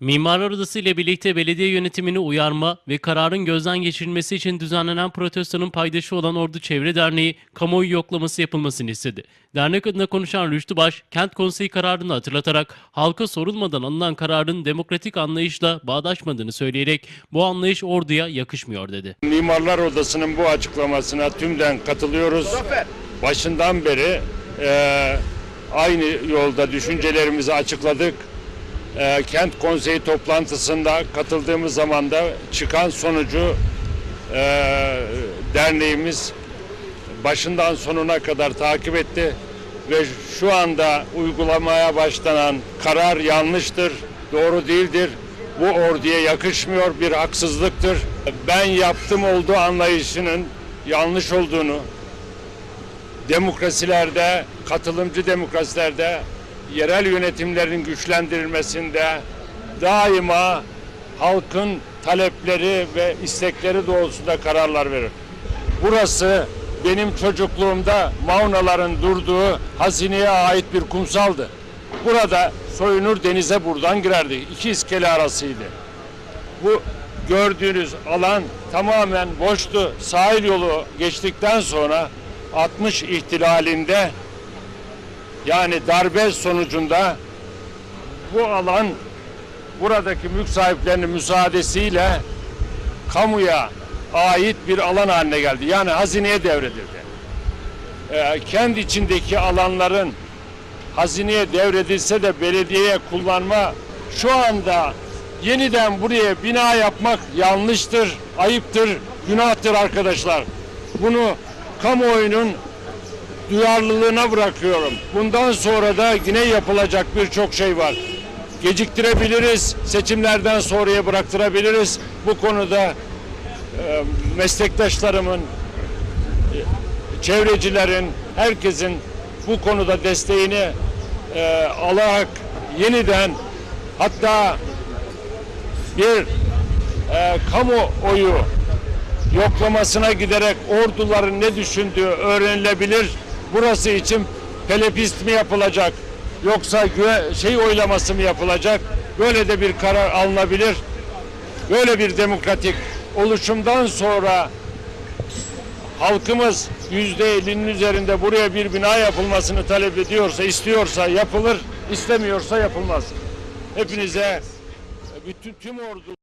Mimarlar Odası ile birlikte belediye yönetimini uyarma ve kararın gözden geçirilmesi için düzenlenen protestonun paydaşı olan Ordu Çevre Derneği kamuoyu yoklaması yapılmasını istedi. Dernek adına konuşan Rüştü Baş, kent konseyi kararını hatırlatarak halka sorulmadan alınan kararın demokratik anlayışla bağdaşmadığını söyleyerek bu anlayış Ordu'ya yakışmıyor dedi. Mimarlar Odası'nın bu açıklamasına tümden katılıyoruz. Başından beri e, aynı yolda düşüncelerimizi açıkladık. E, kent konseyi toplantısında katıldığımız zaman da çıkan sonucu e, derneğimiz başından sonuna kadar takip etti ve şu anda uygulamaya başlanan karar yanlıştır, doğru değildir. Bu orduya yakışmıyor, bir haksızlıktır. Ben yaptım olduğu anlayışının yanlış olduğunu, demokrasilerde, katılımcı demokrasilerde yerel yönetimlerin güçlendirilmesinde daima halkın talepleri ve istekleri doğrultusunda kararlar verir. Burası benim çocukluğumda Maunaların durduğu hazineye ait bir kumsaldı. Burada soyunur denize buradan girerdi. İki iskele arasıydı. Bu gördüğünüz alan tamamen boştu. Sahil yolu geçtikten sonra 60 ihtilalinde yani darbe sonucunda bu alan buradaki mülk sahiplerinin müsaadesiyle kamuya ait bir alan haline geldi. Yani hazineye devredildi. Ee, kendi içindeki alanların hazineye devredilse de belediyeye kullanma şu anda yeniden buraya bina yapmak yanlıştır, ayıptır, günahtır arkadaşlar. Bunu kamuoyunun duyarlılığına bırakıyorum. Bundan sonra da yine yapılacak birçok şey var. Geciktirebiliriz, seçimlerden sonraya bıraktırabiliriz. Bu konuda e, meslektaşlarımın, e, çevrecilerin, herkesin bu konuda desteğini e, alarak yeniden hatta bir e, kamuoyu yoklamasına giderek orduların ne düşündüğü öğrenilebilir. Burası için pelepist mi yapılacak yoksa şey oylaması mı yapılacak? Böyle de bir karar alınabilir. Böyle bir demokratik oluşumdan sonra halkımız yüzde ellinin üzerinde buraya bir bina yapılmasını talep ediyorsa, istiyorsa yapılır, istemiyorsa yapılmaz. Hepinize bütün tüm ordu